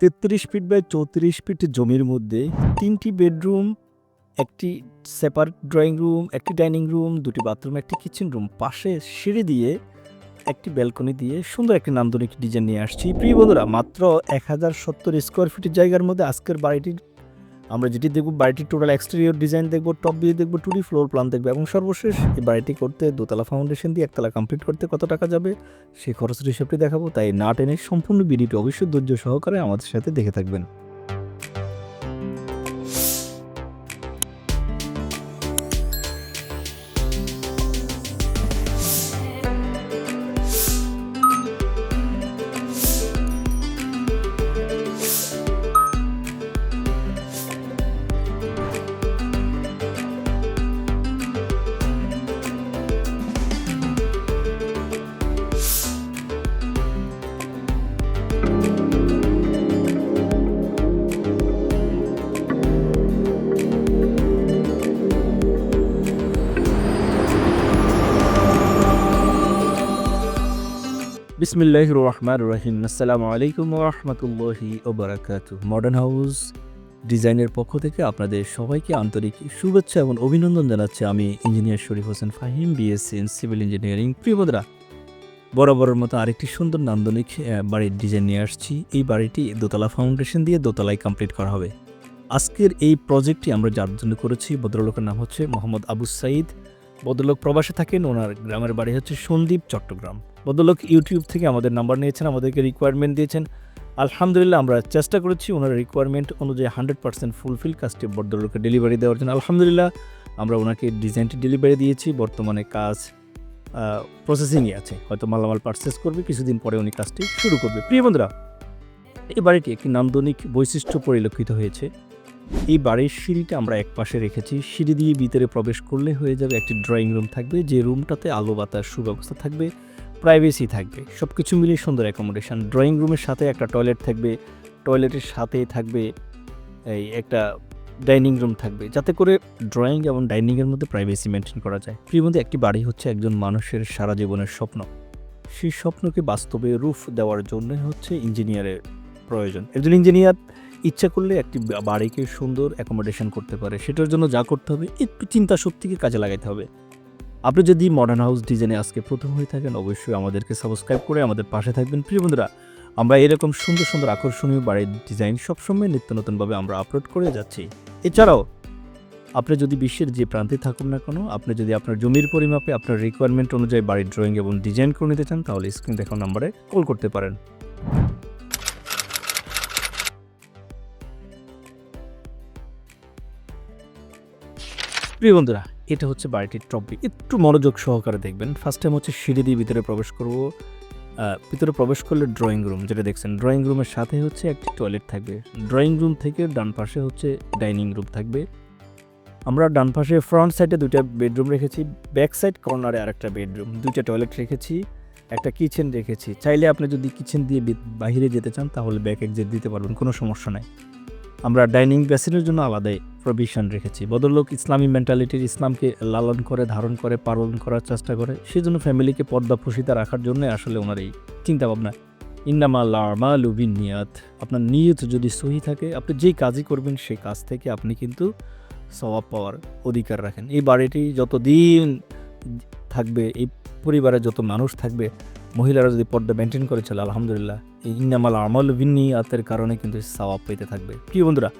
তেত্রিশ feet by চৌত্রিশ fit জমির মধ্যে তিনটি বেডরুম, একটি সেপারেট ড্রয়িং রুম, একটি ডাইনিং রুম, দুটি বাথরুম, একটি কিচেন রুম। পাশে সিঁড়ি দিয়ে, একটি ব্যালকনি দিয়ে সুন্দর একটি নান্দনিক ডিজাইন নিয়ে আসছি। প্রিয় বন্ধুরা, মাত্র এক হাজার সত্তর স্কোয়ার ফিটের জায়গার মধ্যে আজকের বাড়িটির আমরা যেটি দেখব বাড়িটির টোটাল এক্সটেরিয়র ডিজাইন দেখব টপ ভিউ দেখব টুডি ফ্লোর প্ল্যান দেখব এবং সর্বশেষ এই বাড়িটি করতে দোতলা ফাউন্ডেশন দিয়ে একতলা কমপ্লিট করতে কত টাকা যাবে সেই খরচের হিসাবটি দেখাবো, তাই না টেনে সম্পূর্ণ বিডিটি অবশ্যই ধৈর্য সহকারে আমাদের সাথে দেখে থাকবেন। বিসমিল্লাহ রহমান রহিম আসসালামু আলাইকুম রহমতুল্লাহি ওবরাকাতু মডার্ন হাউস ডিজাইনের পক্ষ থেকে আপনাদের সবাইকে আন্তরিক শুভেচ্ছা এবং অভিনন্দন জানাচ্ছি। আমি engineer Sharif Hossain Fahim BSc in civil engineering প্রিয়বদরা বরাবরের মতো আরেকটি সুন্দর নান্দনিক বাড়ির ডিজাইন নিয়ে আসছি। এই বাড়িটি দোতলা ফাউন্ডেশন দিয়ে দোতলায় কমপ্লিট করা হবে। আজকের এই প্রজেক্টটি আমরা যার জন্য করেছি, ভদ্রলোকের নাম হচ্ছে মোহাম্মদ আবু সাইদ। ভদ্রলোক প্রবাসে থাকেন, ওনার গ্রামের বাড়ি হচ্ছে সন্দীপ, চট্টগ্রাম। ভদ্রলোক ইউটিউব থেকে আমাদের নাম্বার নিয়েছেন, আমাদেরকে রিকোয়ারমেন্ট দিয়েছেন। আলহামদুলিল্লাহ, আমরা চেষ্টা করেছি ওনার রিকোয়ারমেন্ট অনুযায়ী হান্ড্রেড পার্সেন্ট ফুলফিল কাজটি ভদ্রলোককে ডেলিভারি দেওয়ার জন্য। আলহামদুলিল্লাহ, আমরা ওনাকে ডিজাইনটি ডেলিভারি দিয়েছি, বর্তমানে কাজ প্রসেসিংয়ে আছে। হয়তো মালামাল পারচেস করবে, কিছুদিন পরে উনি কাজটি শুরু করবে। প্রিয় বন্ধুরা, এই বাড়িটি একটি নান্দনিক বৈশিষ্ট্য পরিলক্ষিত হয়েছে। এই বাড়ির সিঁড়িটা আমরা এক পাশে রেখেছি। সিঁড়ি দিয়ে ভিতরে প্রবেশ করলে হয়ে যাবে একটি ড্রয়িং রুম থাকবে। যে রুমটাতে আলো, বাতাস, সুব্যবস্থা থাকবে। প্রাইভেসি থাকবে। সব কিছু মিলিয়ে সুন্দর অ্যাকোমোডেশন ড্রয়িং রুমের সাথে একটা টয়লেট থাকবে। টয়লেটের সাথে থাকবে এই একটা ডাইনিং রুম থাকবে। যাতে করে ড্রয়িং এবং ডাইনিংয়ের মধ্যে প্রাইভেসি মেনটেন করা যায়। প্রিয় মধ্যে একটি বাড়ি হচ্ছে একজন মানুষের সারা জীবনের স্বপ্ন। সেই স্বপ্নকে বাস্তবে রূপ দেওয়ার জন্য হচ্ছে ইঞ্জিনিয়ারের প্রয়োজন। একজন ইঞ্জিনিয়ার ইচ্ছা করলে একটি বাড়িকে সুন্দর অ্যাকোমোডেশন করতে পারে। সেটার জন্য যা করতে হবে, একটু চিন্তা শক্তিকে কাজে লাগাতে হবে। আপনি যদি মডার্ন হাউস ডিজাইনে আজকে প্রথম হয়ে থাকেন, অবশ্যই আমাদেরকে সাবস্ক্রাইব করে আমাদের পাশে থাকবেন। প্রিয় বন্ধুরা, আমরা এরকম সুন্দর সুন্দর আকর্ষণীয় বাড়ির ডিজাইন সবসময় নিত্য নতুনভাবে আমরা আপলোড করে যাচ্ছি। এছাড়াও, আপনি যদি বিশ্বের যে প্রান্তে থাকুন না কেন, আপনি যদি আপনার জমির পরিমাপে আপনার রিকোয়ারমেন্ট অনুযায়ী বাড়ির ড্রয়িং এবং ডিজাইন করে নিতে চান, তাহলে স্ক্রিন দেখানো নাম্বারে কল করতে পারেন। প্রিয় বন্ধুরা এটা হচ্ছে বাড়িটির টপিক একটু মনোযোগ সহকারে দেখবেন। ফার্স্ট টাইম হচ্ছে সিঁড়ি দিয়ে ভিতরে প্রবেশ করব। ভিতরে প্রবেশ করলে ড্রয়িং রুম যেটা দেখছেন। ড্রয়িং রুমের সাথে হচ্ছে একটি টয়লেট থাকবে। ড্রয়িং রুম থেকে ডান পাশে হচ্ছে ডাইনিং রুম থাকবে। আমরা ডান পাশে ফ্রন্ট সাইডে দুইটা বেডরুম রেখেছি। ব্যাক সাইড কর্নারে আরেকটা বেডরুম দুইটা টয়লেট রেখেছি। একটা কিচেন রেখেছি। চাইলে আপনি যদি কিচেন দিয়ে বি- বাইরে যেতে চান, তাহলে ব্যাক এক্সিট দিতে পারবেন। কোনো সমস্যা নাই। আমরা ডাইনিং বেসিনের জন্য আলাদাই প্রভিশন রেখেছি। বদলোক ইসলামী মেন্টালিটির ইসলামকে লালন করে, ধারণ করে, পালন করার চেষ্টা করে সেই জন্য ফ্যামিলিকে পর্দাফসিতা রাখার জন্য আসলে ওনার এই চিন্তাভাবনা। ইন্নামা লামা লুবিন নিয়াত আপনার নিয়ত যদি সহি থাকে, আপনি যেই কাজই করবেন সেই কাজ থেকে আপনি কিন্তু স্বভাব পাওয়ার অধিকার রাখেন। এই বাড়িটি যতদিন থাকবে, এই পরিবারে যত মানুষ থাকবে, মহিলারা যদি পর্দা মেনটেন করে চলে, আলহামদুলিল্লাহ, এই ইন্নামাল আমল বিনিয়াতের কারণে কিন্তু সওয়াব পেতে থাকবে। প্রিয় বন্ধুরা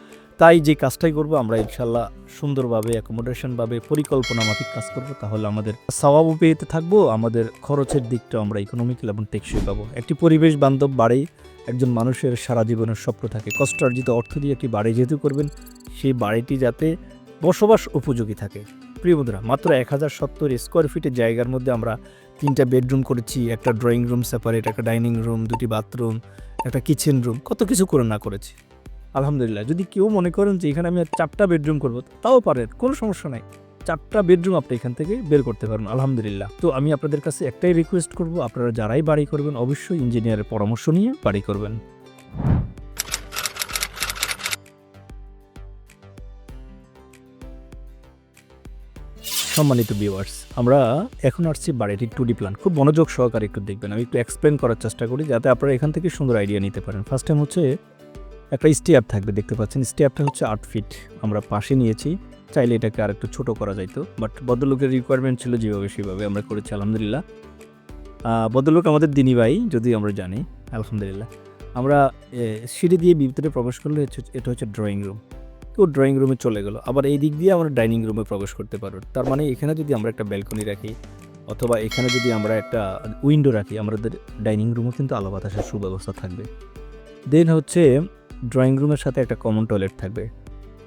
তাই যে কাজটাই করব, আমরা ইনশাল্লাহ সুন্দরভাবে অ্যাকোমোডেশনভাবে পরিকল্পনা মাফিক কাজ করব, তাহলে আমাদের সওয়াবও পেতে থাকব। আমাদের খরচের দিকটা আমরা ইকোনমিক্যাল এবং টেকসই পাবো। একটি পরিবেশ বান্ধব বাড়ি, একজন মানুষের সারা জীবনের স্বপ্ন থাকে। কষ্টার্জিত অর্থ দিয়ে একটি বাড়ি যেহেতু করবেন, সেই বাড়িটি যাতে বসবাস উপযোগী থাকে। প্রিয় বন্ধুরা, মাত্র এক হাজার সত্তর স্কোয়ার ফিটের জায়গার মধ্যে আমরা তিনটা বেডরুম করেছি। একটা ড্রয়িং রুম সেপারেট একটা ডাইনিং রুম দুটি বাথরুম একটা কিচেন রুম কত কিছু করে না করেছি। আলহামদুলিল্লাহ। যদি কেউ মনে করেন যে এখানে আমি চারটা বেডরুম করব, তাও পারেন, কোনো সমস্যা নাই। চারটা বেডরুম আপনি এখান থেকে বের করতে পারবেন, আলহামদুলিল্লাহ। তো আমি আপনাদের কাছে একটাই রিকোয়েস্ট করব, আপনারা যারাই বাড়ি করবেন, অবশ্যই ইঞ্জিনিয়ারের পরামর্শ নিয়ে বাড়ি করবেন। সম্মানিত ভিউয়ার্স আমরা এখন আসছি বাড়িটির টু ডি প্ল্যান খুব মনোযোগ সহকারে একটু দেখবেন, আমি একটু এক্সপ্লেন করার চেষ্টা করি, যাতে আপনারা এখান থেকে সুন্দর আইডিয়া নিতে পারেন। ফার্স্ট টাইম হচ্ছে একটা স্টেপ থাকবে, দেখতে পাচ্ছেন। স্টেপটা হচ্ছে আট ফিট আমরা পাশে নিয়েছি। চাইলে এটাকে আর একটু ছোটো করা যাইতো বাট ভদ্রলোকের রিকোয়ারমেন্ট ছিল যেভাবে সেভাবে আমরা করেছি, আলহামদুলিল্লাহ। ভদ্রলোক আমাদের দিনী ভাই যদি আমরা জানি, আলহামদুলিল্লাহ। আমরা সিঁড়ি দিয়ে ভিতরে প্রবেশ করলে হচ্ছে- এটা হচ্ছে ড্রয়িং রুম কেউ ড্রয়িং রুমে চলে গেলো। আবার এই দিক দিয়ে আমরা ডাইনিং রুমে প্রবেশ করতে পারব। তার মানে এখানে যদি আমরা একটা ব্যালকনি রাখি, অথবা এখানে যদি আমরা একটা উইন্ডো রাখি, আমাদের ডাইনিং রুমও কিন্তু আলো বাতাসের সুব্যবস্থা থাকবে। দেন হচ্ছে ড্রয়িং রুমের সাথে একটা কমন টয়লেট থাকবে।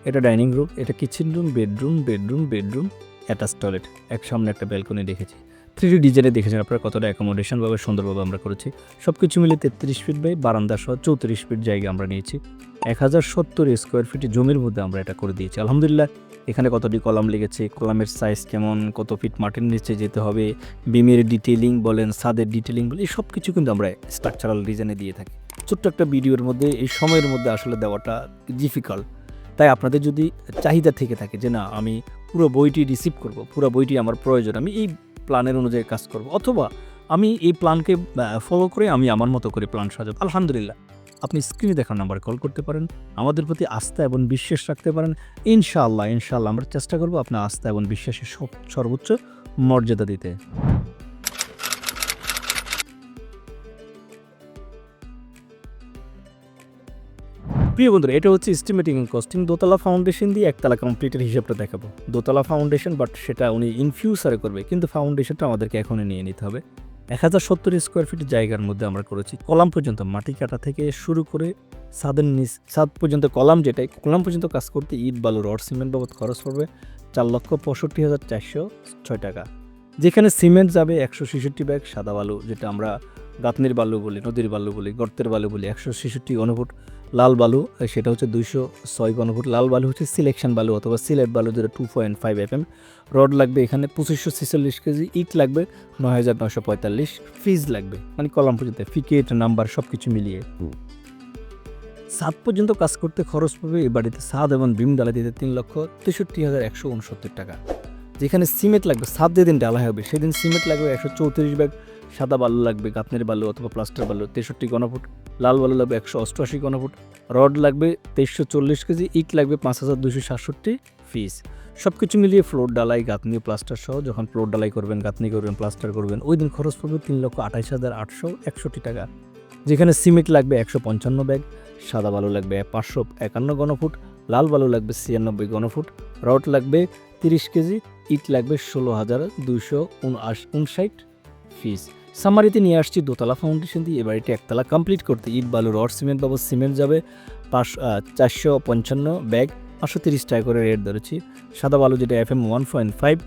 এটা ডাইনিং রুম এটা kitchen room bedroom bedroom bedroom attach toilet এক সামনে একটা ব্যালকনি দেখেছি। থ্রি ডি ডিজাইনে দেখেছেন আপনারা কতটা অ্যাকোমোডেশনভাবে সুন্দরভাবে আমরা করেছি। সব কিছু মিলে তেত্রিশ ফিট বাই বারান্দা সহ চৌত্রিশ ফিট জায়গা আমরা নিয়েছি। এক হাজার সত্তর স্কোয়ার ফিট জমির মধ্যে আমরা এটা করে দিয়েছি। আলহামদুলিল্লাহ, এখানে কতটি কলাম লেগেছে, কলামের সাইজ কেমন, কত ফিট মাটির নিচে যেতে হবে, বিমের ডিটেলিং বলেন সাদের ডিটেলিং বলেন, এই সব কিছু কিন্তু আমরা স্ট্রাকচারাল ডিজাইনে দিয়ে থাকি। ছোট্ট একটা ভিডিওর মধ্যে, এই সময়ের মধ্যে আসলে দেওয়াটা ডিফিকাল্ট তাই আপনাদের যদি চাহিদা থেকে থাকে যে না, আমি পুরো বইটি রিসিভ করব, পুরো বইটি আমার প্রয়োজন, আমি এই প্ল্যানের অনুযায়ী কাজ করব, অথবা আমি এই প্ল্যানকে ফলো করে আমি আমার মতো করে প্ল্যান সাজাব, আলহামদুলিল্লাহ। আপনি স্ক্রিনে দেখার নাম্বারে কল করতে পারেন, আমাদের প্রতি আস্থা এবং বিশ্বাস রাখতে পারেন, ইনশাআল্লাহ ইনশাআল্লাহ আমরা চেষ্টা করব আপনার আস্থা এবং বিশ্বাসের সর্বোচ্চ মর্যাদা দিতে। প্রিয় বন্ধুরা, এটা হচ্ছে এস্টিমেটিং কস্টিং দোতলা ফাউন্ডেশন দিয়ে একতলা কমপ্লিটের হিসাবটা দেখাবো। দোতলা ফাউন্ডেশন বাট সেটা উনি ইন ফিউচারে করবে, কিন্তু ফাউন্ডেশনটা আমাদেরকে এখনই নিয়ে নিতে হবে। এক হাজার সত্তর স্কোয়ার ফিট জায়গার মধ্যে আমরা করেছি, কলাম পর্যন্ত, মাটি কাটা থেকে শুরু করে ছাদের নিচ ছাদ পর্যন্ত কলাম যেটাই, কলাম পর্যন্ত কাজ করতে ইট, বালু, রড, সিমেন্ট বাবদ খরচ পড়বে চার লক্ষ পঁয়ষট্টি হাজার চারশো ছয় টাকা। যেখানে সিমেন্ট যাবে একশো ছেষট্টি ব্যাগ, সাদা বালু, যেটা আমরা গাঁতনির বালু বলি, নদীর বালু বলি, গর্তের বালু বলি, একশো ছেষট্টি ঘনফুট লাল বালু সেটা হচ্ছে দুইশো ছয় ঘনফুট। লাল বালু হচ্ছে সিলেকশন বালু অথবা সিলেট বালু যেটা two point five F M rod লাগবে এখানে পঁচিশশো ছেচল্লিশ কেজি ইট লাগবে নয় হাজার নশো পঁয়তাল্লিশ ফিজ লাগবে মানে কলাম পর্যন্ত ফিকেট নাম্বার সব কিছু মিলিয়ে সাত পর্যন্ত কাজ করতে খরচ পাবে এই বাড়িতে সাদ এবং বিম ডালা দিতে তিন লক্ষ তেষট্টি হাজার একশো উনসত্তর টাকা। যেখানে সিমেন্ট লাগবে সাত যেদিন ডালা হবে সেদিন সিমেন্ট লাগবে একশো চৌত্রিশ ব্যাগ সাদা বালু লাগবে গাতনের বালু অথবা প্লাস্টার বালু, তেষট্টি গণফুট লাল বালু লাগবে একশো অষ্টআশি গণফুট রড লাগবে তেইশশো চল্লিশ কেজি, ইট লাগবে পাঁচ হাজার দুশো সাতষট্টি ফিস সব কিছু মিলিয়ে ফ্লোর ডালাই গাঁথনি প্লাস্টার সহ যখন ফ্লোর ডালাই করবেন, গাঁথনি করবেন প্লাস্টার করবেন, ওই দিন খরচ পড়বে তিন লক্ষ আঠাইশ হাজার আটশো একষট্টি টাকা। যেখানে সিমেন্ট লাগবে একশো পঞ্চান্ন ব্যাগ, সাদা বালু লাগবে পাঁচশো একান্ন গণফুট লাল বালু লাগবে ছিয়ানব্বই গণফুট রড লাগবে তিরিশ কেজি, ইট লাগবে ষোলো হাজার দুইশো উনষাট ফিস। সামারিতে নিয়ে আসছি দোতলা ফাউন্ডেশন দিয়ে, এবার এটি একতলা কমপ্লিট করতে ইট, বালু, রড সিমেন্ট বাবদ সিমেন্ট যাবে। পাঁচ চারশো পঞ্চান্ন ব্যাগ, পাঁচশো তিরিশ টাকা করে রেট ধরেছি। সাদা বালু যেটা F M one point five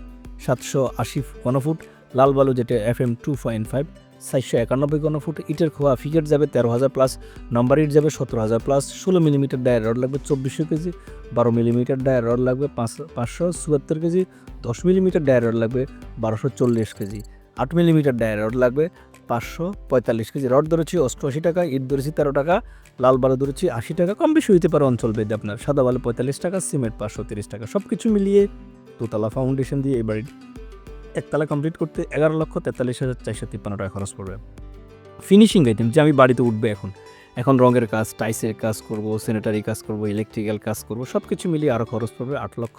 সাতশো আশি ঘনফুট। লাল বালু যেটা F M two point five চারশো একানব্বই ঘনফুট। ইটের খোয়া ফিকেট যাবে তেরো হাজার প্লাস নাম্বার ইট যাবে সতেরো হাজার প্লাস ষোলো মিলিমিটার ডায়ের রড লাগবে চব্বিশশো কেজি, বারো মিলিমিটার ডায়ের রড লাগবে পাঁচ পাঁচশো চুয়াত্তর কেজি, দশ মিলিমিটার ডায়ের রড লাগবে বারোশো চল্লিশ কেজি। আট মিলিমিটার ডায়ের রড লাগবে, পাঁচশো পঁয়তাল্লিশ কেজি রড ধরেছি, অষ্টআশি টাকা, ইট ধরেছি তেরো টাকা, লাল বালো ধরেছি আশি টাকা, কম বেশি হইতে পারে অঞ্চল বেদে আপনার। সাদা বালু পঁয়তাল্লিশ টাকা, সিমেন্ট পাঁচশো তিরিশ টাকা সব কিছু মিলিয়ে দোতলা ফাউন্ডেশন দিয়ে এই বাড়ির একতলা কমপ্লিট করতে এগারো লক্ষ তেতাল্লিশ হাজার চারশো তিপ্পান্ন টাকা খরচ পড়বে। ফিনিশিং আইটেম যে আমি বাড়িতে উঠবে এখন এখন রঙের কাজ, টাইসের কাজ করব স্যানিটারি কাজ করব ইলেকট্রিক্যাল কাজ করব সব কিছু মিলিয়ে আরও খরচ পড়বে আট লক্ষ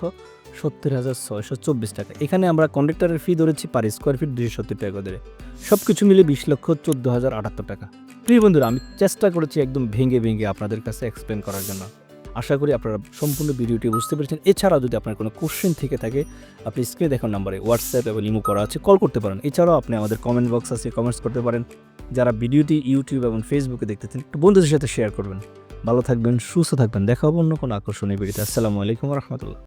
সত্তর হাজার ছয়শো চব্বিশ টাকা। এখানে আমরা কন্ডাক্টরের ফি ধরেছি পার স্কোয়ার ফিট দুশো সত্তর টাকা ধরে সব কিছু মিলে বিশ লক্ষ চোদ্দ হাজার আটাত্তর টাকা। প্রিয় বন্ধুরা, আমি চেষ্টা করেছি একদম ভেঙে ভেঙে আপনাদের কাছে এক্সপ্লেন করার জন্য। আশা করি আপনারা সম্পূর্ণ ভিডিওটি বুঝতে পেরেছেন। এছাড়াও যদি আপনার কোনো কোশ্চেন থেকে থাকে, আপনি স্ক্রিনে দেখার নাম্বারে হোয়াটসঅ্যাপ এবং ইমো করা আছে কল করতে পারেন। এছাড়াও আপনি আমাদের কমেন্ট বক্স আছে কমেন্টস করতে পারেন। যারা ভিডিওটি ইউটিউব এবং ফেসবুকে দেখতেছেন, একটু বন্ধুদের সাথে শেয়ার করবেন। ভালো থাকবেন, সুস্থ থাকবেন, দেখা হবে অন্য কোনো আকর্ষণীয় ভিডিওতে। আসসালামু আলাইকুম রহমতুল্লাহ।